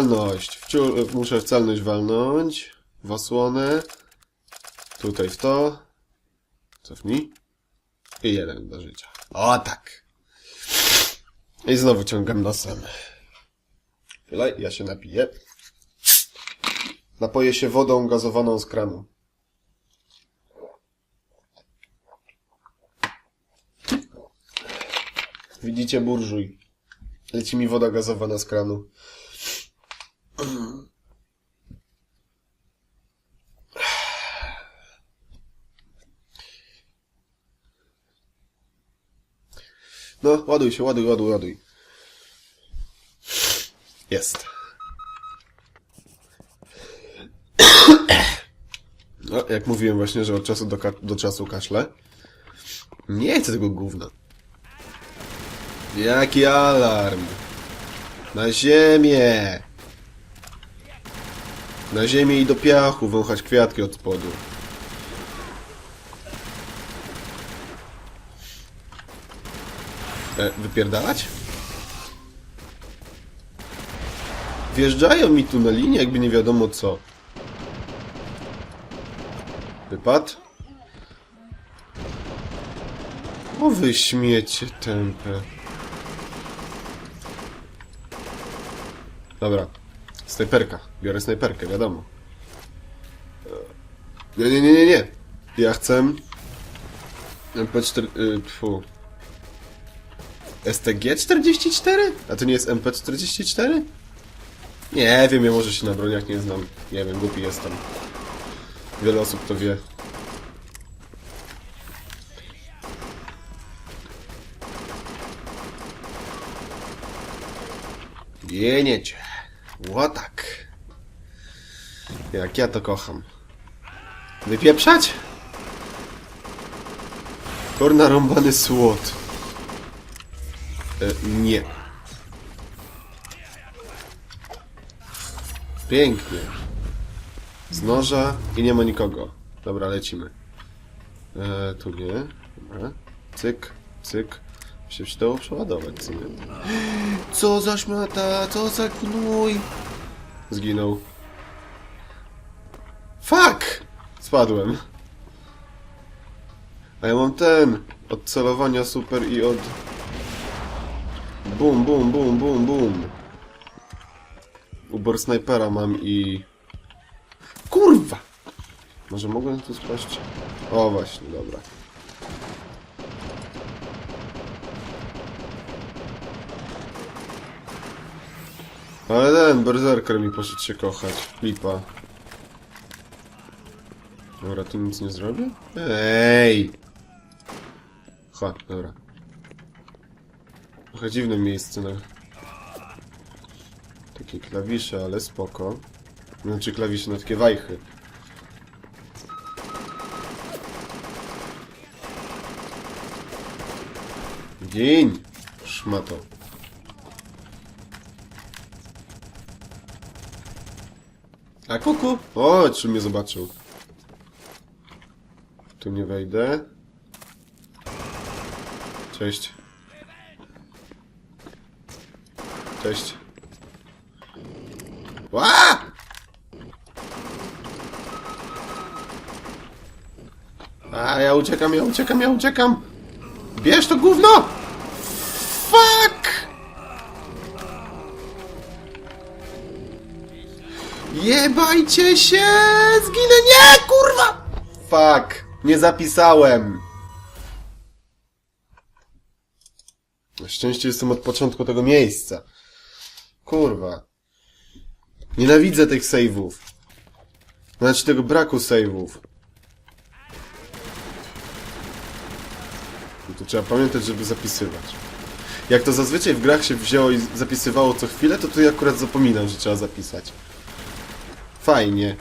Celność. Wciul, muszę w celność walnąć. W osłonę. Tutaj w to. Cofnij. I jeden do życia. O tak. I znowu ciągam nosem. Chwila, ja się napiję. Napoję się wodą gazowaną z kranu. Widzicie burżuj. Leci mi woda gazowana z kranu. No, ładuj się, ładuj, ładuj, ładuj. Jest. No, jak mówiłem właśnie, że od czasu do, do czasu kaszle. Nie chcę tego gówna. Jaki alarm? Na ziemię! Na ziemię i do piachu wąchać kwiatki od spodu. E, wypierdalać? Wjeżdżają mi tu na linię, jakby nie wiadomo co. Wypad? O wy śmiecie tępe. Dobra. Snajperka. Biorę snajperkę, wiadomo. E, Nie, nie, nie, nie, nie. Ja chcę... MP4... Y, tfu. STG-44? A to nie jest MP44? Nie wiem, ja może się na broniach nie znam. Nie wiem, głupi jestem. Wiele osób to wie. Jeniecie. Łotak. Jak ja to kocham. Wypieprzać? Korna rąbany słod. E, nie. Pięknie. Z noża i nie ma nikogo. Dobra, lecimy. E, tu nie. Dobra. Cyk, cyk. Się przydało przeładować, co nie? Co za szmata, co za gnój! Zginął. Fuck! Spadłem. A ja mam ten. Od celowania super i od... Bum, bum, bum, bum, bum. Ubor snajpera mam i... Kurwa! Może mogę tu spaść? O, właśnie, dobra. Ale ten berserker mi poszedł się kochać. Lipa. Dobra, tu nic nie zrobię? Ej! Ha, dobra. Trochę dziwne miejsce na... Takie klawisze, ale spoko. Znaczy klawisze na takie wajchy. Dzień! Szmato. A kuku! O, czy mnie zobaczył. Tu nie wejdę. Cześć. Cześć. Ła! A, ja uciekam, ja uciekam, ja uciekam! Bierz to gówno! Jebajcie się! Zginę! Nie, kurwa! Fuck! Nie zapisałem! Na szczęście jestem od początku tego miejsca. Kurwa. Nienawidzę tych save'ów. Znaczy tego braku save'ów. To trzeba pamiętać, żeby zapisywać. Jak to zazwyczaj w grach się wzięło i zapisywało co chwilę, to tu akurat zapominam, że trzeba zapisać. Fajnie.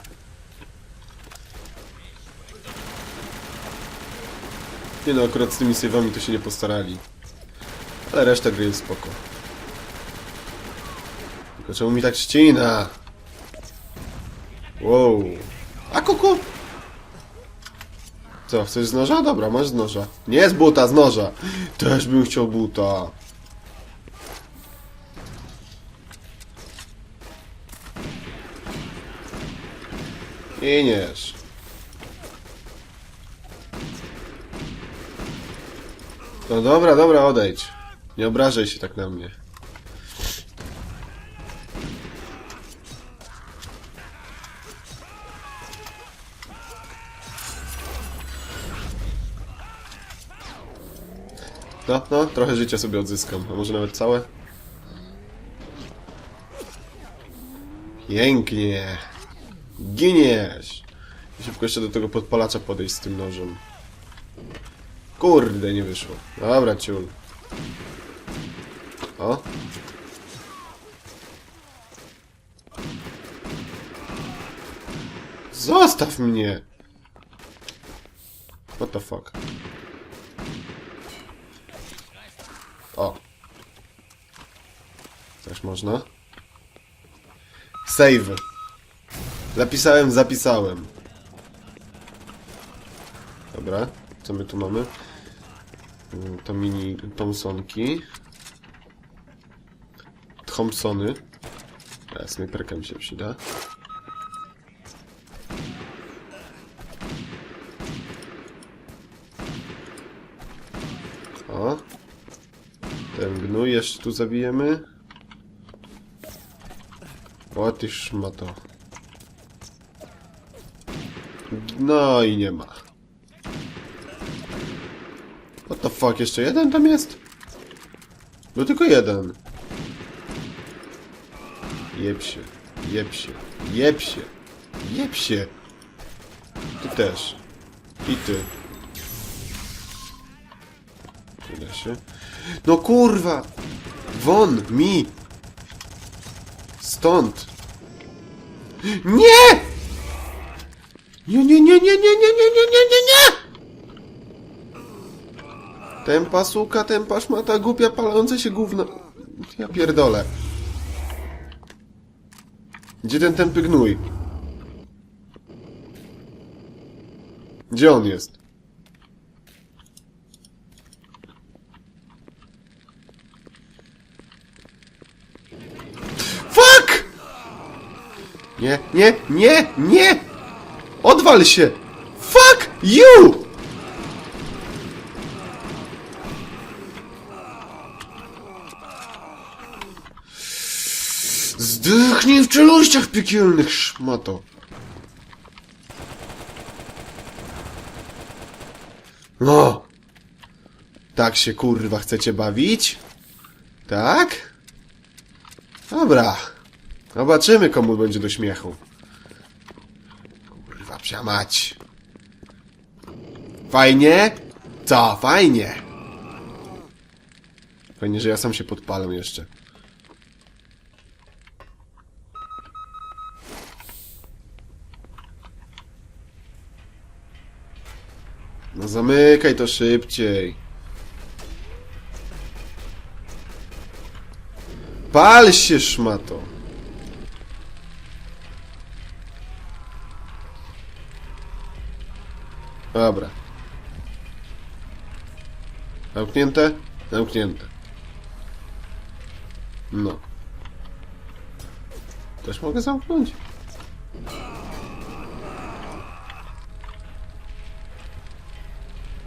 Nie no, akurat z tymi save'ami to się nie postarali. Ale reszta gry jest spoko. Tylko czemu mi tak ścina? Wow. A kuku! Co, chcesz z noża? Dobra, masz z noża. Nie z buta, z noża. Też bym chciał buta. Giniesz. No dobra, dobra, odejdź. Nie obrażaj się tak na mnie. No, no, trochę życia sobie odzyskam, a może nawet całe? Pięknie. Giniesz. I szybko jeszcze do tego podpalacza podejść z tym nożem. Kurde, nie wyszło. Dobra, ciul. O. Zostaw mnie! What the fuck? O. Coś można? Save. Zapisałem, zapisałem. Dobra, co my tu mamy? Mm, To mini Thompsonki. Thompsony. A, snajperka mi się przyda. O. Ten gnój jeszcze tu zabijemy. O, ty szmato. No i nie ma. What the fuck, jeszcze jeden tam jest? Był tylko jeden. Jeb się, jeb się, jeb się, jeb się. Ty też. I ty. Uda się. No kurwa! Won, mi! Stąd! Nie! Nie, nie, nie, nie, nie, nie, nie, nie, nie, nie, nie! Tempa suka, tempa szmata, głupia, palące się gówno. Ja pierdolę. Gdzie ten tępy gnój? Gdzie on jest? Fuck! Nie, nie, nie, nie! Odwal się! Fuck you! Zdechnij w czeluściach piekielnych, szmato. No. Tak się kurwa chcecie bawić? Tak? Dobra. Zobaczymy komu będzie do śmiechu. Psia mać. Fajnie? Co? Fajnie. Fajnie, że ja sam się podpalę jeszcze. No zamykaj to szybciej. Pal się, szmato. Dobra. Zamknięte? Zamknięte. No. Też mogę zamknąć?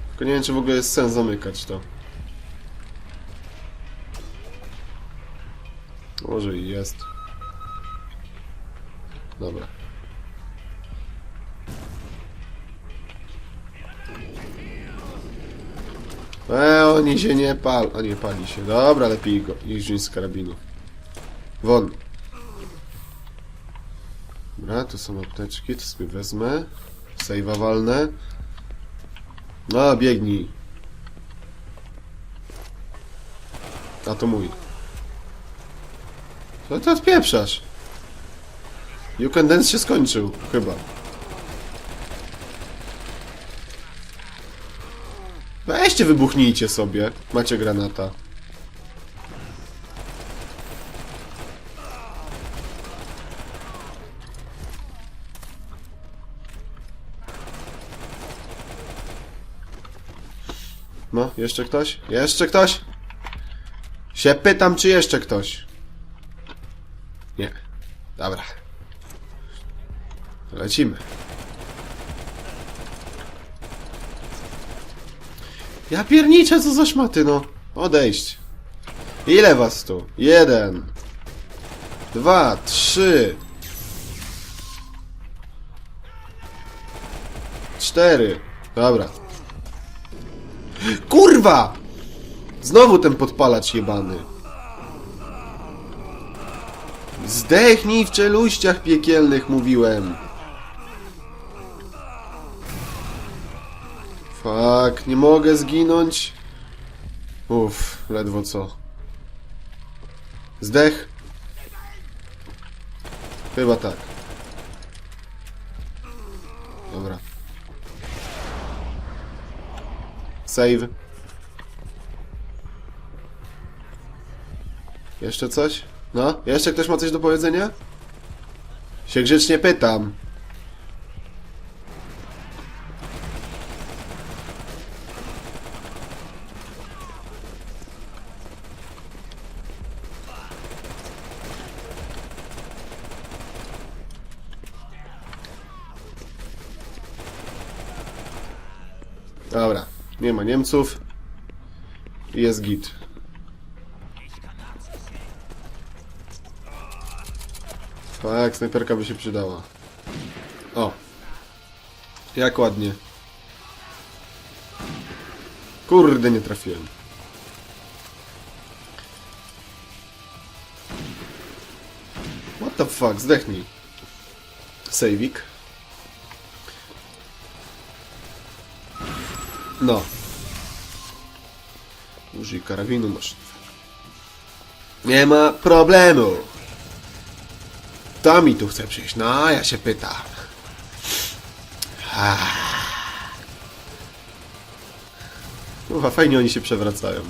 Tylko nie wiem, czy w ogóle jest sens zamykać to. Może i jest. E, oni się nie pal... A nie pali się. Dobra, lepiej go. Wziąć z karabinu. Won. Dobra, tu są apteczki, to sobie wezmę. Sejwa walnę. No, biegnij. A to mój. Co ty odpieprzasz? You Can Dance się skończył, chyba. Weźcie, wybuchnijcie sobie. Macie granata. No, jeszcze ktoś? Jeszcze ktoś? Się pytam, czy jeszcze ktoś? Nie. Dobra. Lecimy. Ja pierniczę, co za szmaty, no. Odejść. Ile was tu? Jeden. Dwa, trzy. Cztery. Dobra. Kurwa! Znowu ten podpalacz jebany. Zdechnij w czeluściach piekielnych, mówiłem. Fuck, nie mogę zginąć. Uff, ledwo co. Zdech? Chyba tak. Dobra. Save. Jeszcze coś? No? Jeszcze ktoś ma coś do powiedzenia? Się grzecznie pytam. Dobra, nie Niemców. Jest git. Tak, snajperka by się przydała. O. Jak ładnie. Kurde, nie trafiłem. What the fuck, zdechnij. Sejwik. No. Użyj karabinu maszynowego. Nie ma problemu. Kto mi tu chce przyjść? No, ja się pytam. Uwa, fajnie oni się przewracają.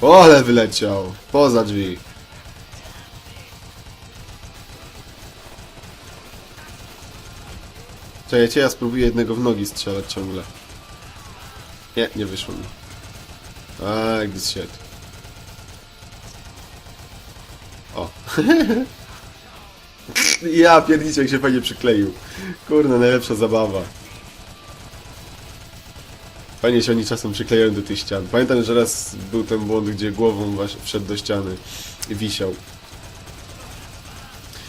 O, ale wyleciał. Poza drzwi. Czekajcie, ja spróbuję jednego w nogi strzelać ciągle. Nie, nie wyszło mi. A, gdy shit. O. ja pierniczek się fajnie przykleił. Kurde, najlepsza zabawa. Fajnie się oni czasem przyklejają do tych ścian. Pamiętam, że raz był ten błąd, gdzie głową wszedł do ściany i wisiał.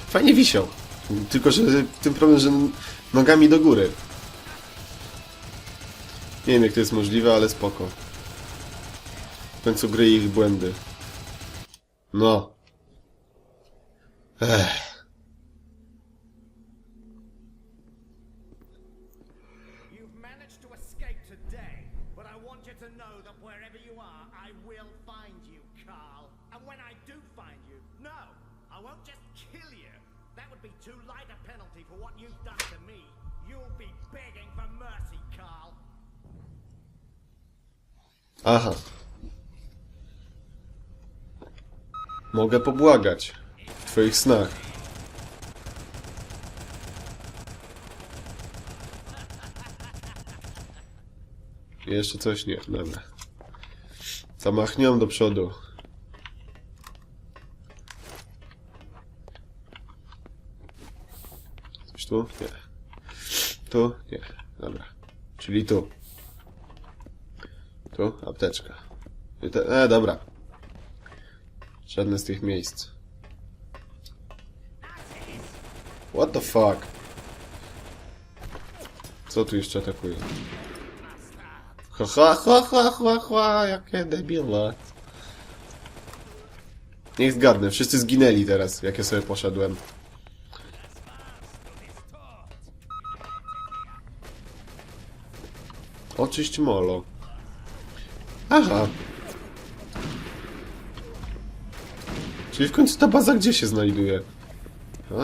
Fajnie wisiał. Tylko, że tym problem, że nogami do góry. Nie wiem, jak to jest możliwe, ale spoko. W końcu gry ich błędy. No. Ech. Aha. Mogę pobłagać. W twoich snach. Jeszcze coś? Nie, dobra. Zamachniam do przodu. Coś tu? Nie. Tu? Nie. Dobra. Czyli tu. Tu? Apteczka. I te, e, dobra. Żadne z tych miejsc. What the fuck? Co tu jeszcze atakuje? Ha ha ha ha ha ha, jakie debile. Niech zgadnę, wszyscy zginęli teraz, jak ja sobie poszedłem. Oczyść molo. Aha. Czyli w końcu ta baza gdzie się znajduje? A,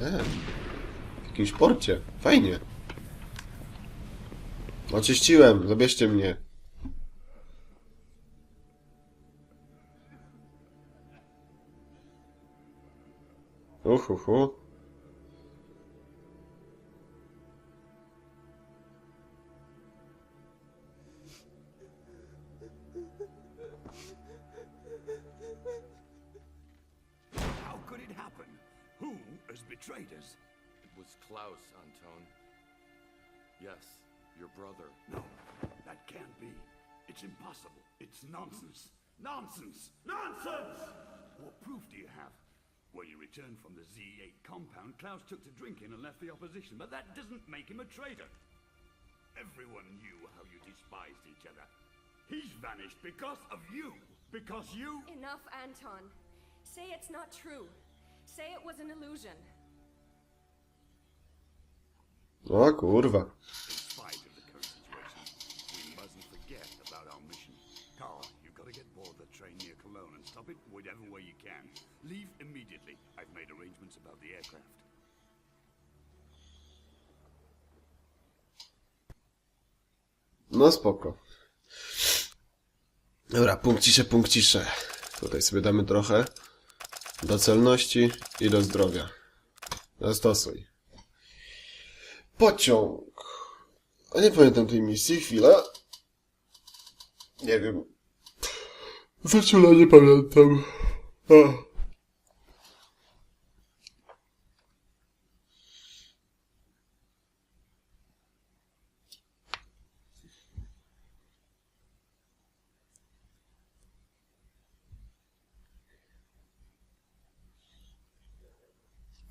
e. W jakimś porcie. Fajnie. Oczyściłem, zabierzcie mnie. Uhuhu. What proof do you have? When you returned from the Z8 compound, Klaus took to drinking and left the opposition, but that doesn't make him a traitor. Everyone knew how you despised each other. He's vanished because of you. Because you. Enough, Anton. Say it's not true. Say it was an illusion. O kurwa. Whatever way you can. Leave immediately. I've made arrangements about the aircraft. No spoko. Dobra, punkcisze, punkcisze. Tutaj sobie damy trochę. Do celności i do zdrowia. Zastosuj. Pociąg. A nie pamiętam tej misji, chwila. Nie wiem. Zaczula nie pamiętam. A.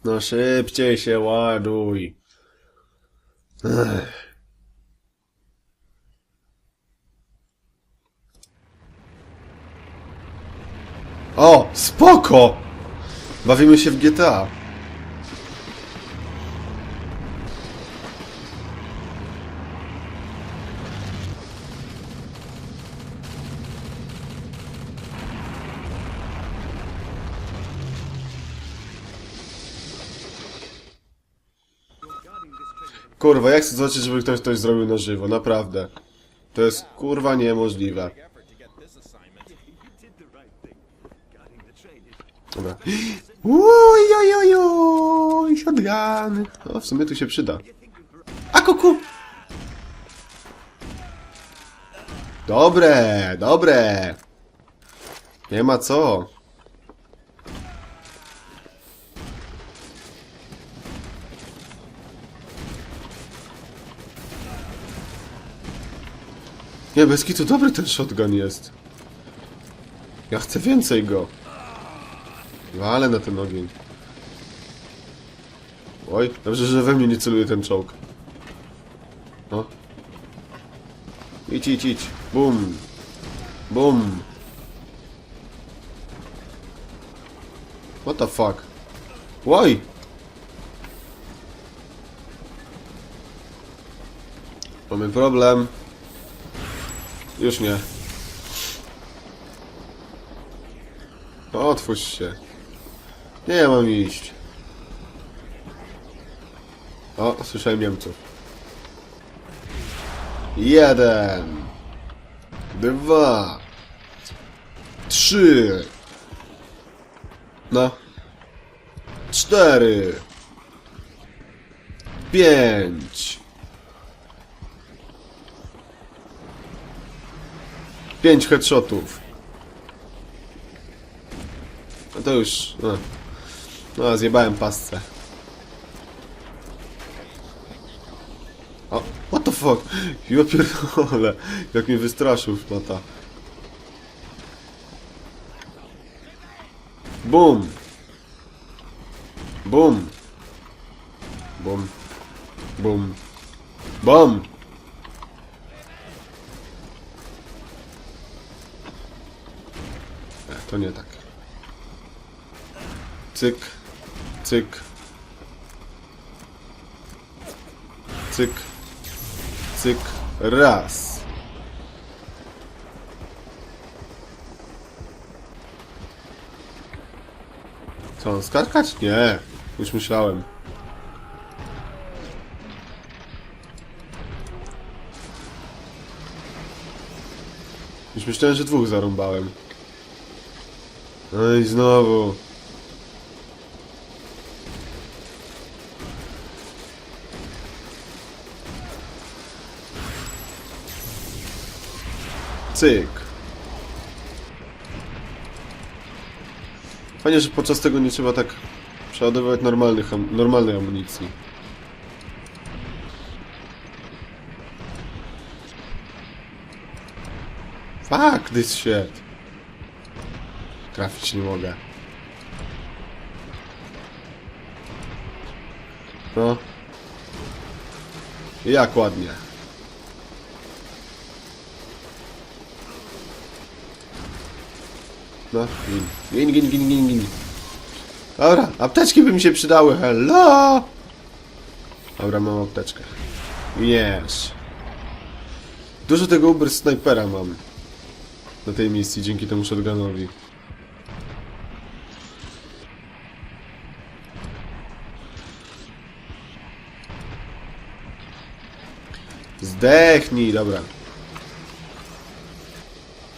No szybciej się ładuj. Ech. O, spoko! Bawimy się w GTA. Kurwa, jak chcę zobaczyć, żeby ktoś coś zrobił na żywo, naprawdę. To jest kurwa niemożliwe. Dobra. Uj, oj, oj, oj, shotgun. O, w sumie tu się przyda. A kuku! Dobre, dobre. Nie ma co. Nie, bez kitu dobry ten shotgun jest. Ja chcę więcej go. Wale na ten ogień. Oj, dobrze, że we mnie nie celuje ten czołg. No. Idź, idź, idź. Bum. Bum. What the fuck? Why? Mamy problem. Już nie. Otwórz się. Nie mam iść. O, słyszałem Niemców. Jeden. Dwa. Trzy. No. Cztery. Pięć. Pięć headshotów. No to już... No, no zjebałem pasce. O, what the fuck? Ja pierdolę. Jak mnie wystraszył szmata. Bum. Bum. Bum. Bum. Bum. E, to nie tak. Cyk. Cyk. Cyk. Cyk. Raz. Co, on skakać? Nie. Już myślałem. Już myślałem, że dwóch zarąbałem. No i znowu. Cyk. Fajnie, że podczas tego nie trzeba tak przeładowywać normalnych, normalnej amunicji. Fuck this shit. Trafić nie mogę. No. Jak ładnie. No, gin. Gin, gin, gin, gin. Dobra, apteczki by mi się przydały, hello! Dobra, mam apteczkę. Yes. Dużo tego Uber Snipera mam. Na tej misji, dzięki temu shotgunowi. Zdechnij, dobra.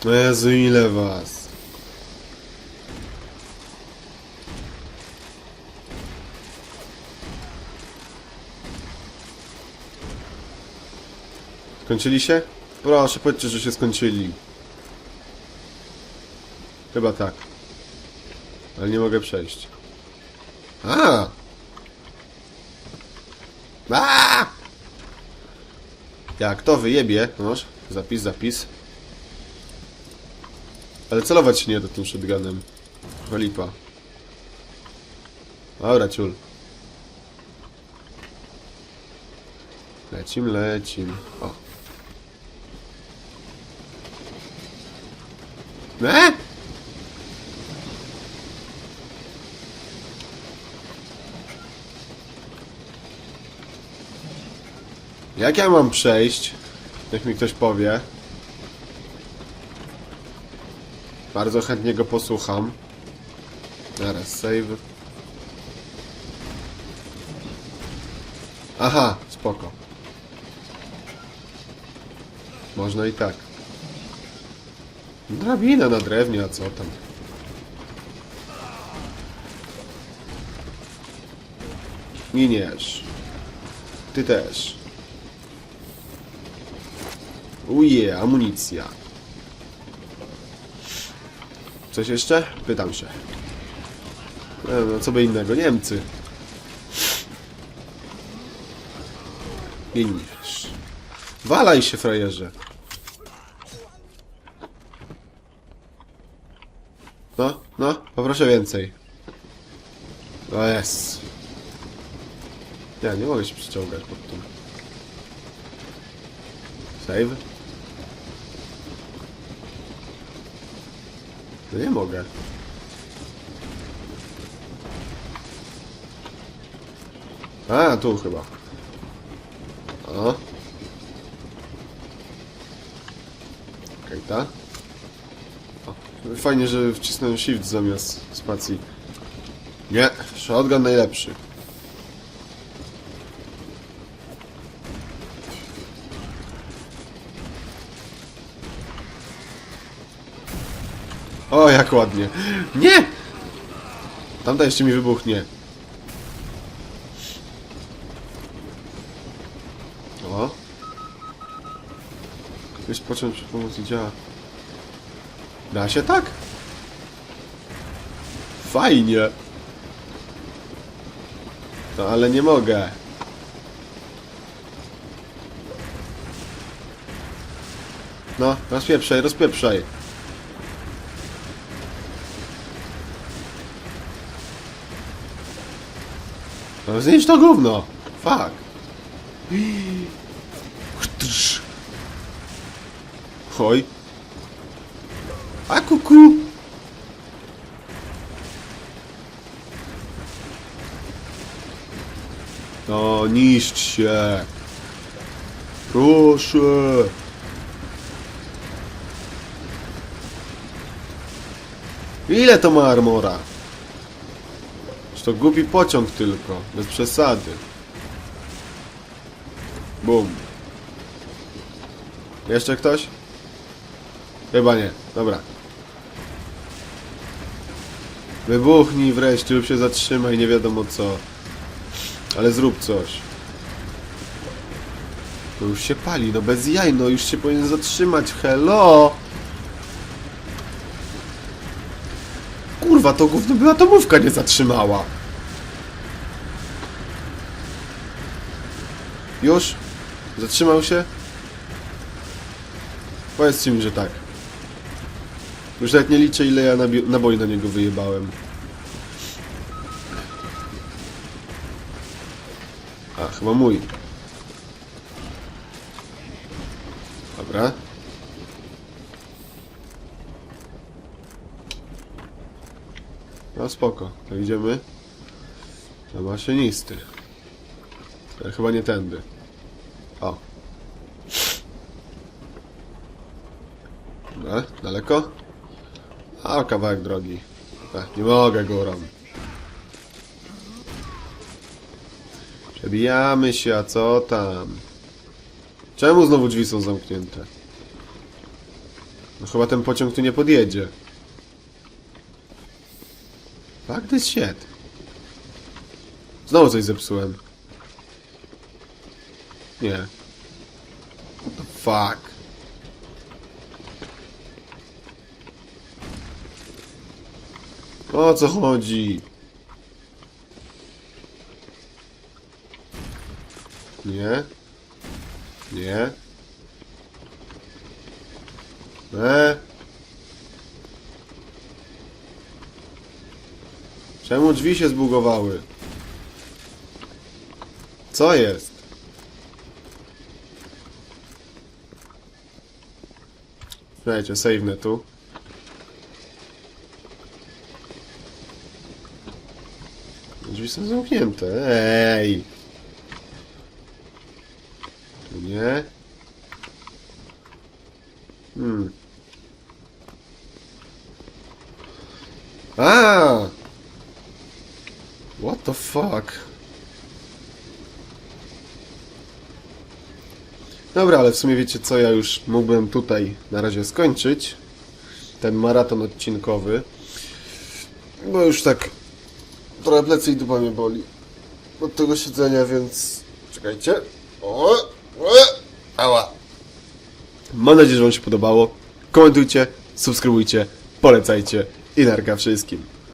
No Jezu, ile was. Skończyli się? Proszę, powiedzcie, że się skończyli. Chyba tak. Ale nie mogę przejść. A! A! Jak to wyjebie, noż, zapis, zapis. Ale celować się nie da tym shotgunem. Cholipa. Dobra, ciul. Lecim, lecim. O. E? Jak ja mam przejść? Niech mi ktoś powie. Bardzo chętnie go posłucham. Zaraz, save. Aha, spoko. Można i tak. Drabina na drewnie, a co tam? Miniesz. Ty też. Uje, amunicja. Coś jeszcze? Pytam się. E, No co by innego, Niemcy. Miniesz. Walaj się, frajerze. No, no, poproszę więcej. O jest. Ja nie mogę się przyciągać pod tym. Save? No nie mogę. A, tu chyba. O. Okej, ta. O, fajnie, że wcisnąłem shift zamiast spacji. Nie, shotgun najlepszy. O, jak ładnie. Nie! Tamta jeszcze mi wybuchnie. O. Ktoś począć przy pomocy działa. Da się tak? Fajnie. No ale nie mogę. No, rozpieprzaj, rozpieprzaj. No zniszcz to gówno. Fuck. Oj. A kuku. No, niszcz się. Proszę. Ile to ma armora? To głupi pociąg tylko, bez przesady. Bum. Jeszcze ktoś? Chyba nie. Dobra. Wybuchnij wreszcie lub się zatrzymaj, nie wiadomo co. Ale zrób coś. No już się pali, no bez jaj, no już się powinien zatrzymać, hello! Kurwa, to gówno by atomówka nie zatrzymała. Już? Zatrzymał się? Powiedzcie mi, że tak. Już nawet nie liczę ile ja naboi na niego wyjebałem. Chyba mój. Dobra. No spoko, to idziemy. Na maszynisty. Ale chyba nie tędy. O. Dobra, daleko? A, kawałek drogi. Ech, nie mogę górą. Przebijamy się, a co tam? Czemu znowu drzwi są zamknięte? No chyba ten pociąg tu nie podjedzie. Fuck this shit. Znowu coś zepsułem. Nie. What the fuck? O co chodzi? Nie. Nie. E. Czemu drzwi się zbugowały? Co jest? Słuchajcie, save'nę tu. Drzwi są zamknięte. Ej! Tu Nie. Hmm. A! What the fuck? Dobra, ale w sumie wiecie co, ja już mógłbym tutaj na razie skończyć ten maraton odcinkowy. Bo już tak trochę plecy i dupa mnie boli od tego siedzenia, więc czekajcie. O, o, ała. Mam nadzieję, że Wam się podobało. Komentujcie, subskrybujcie, polecajcie i narka wszystkim.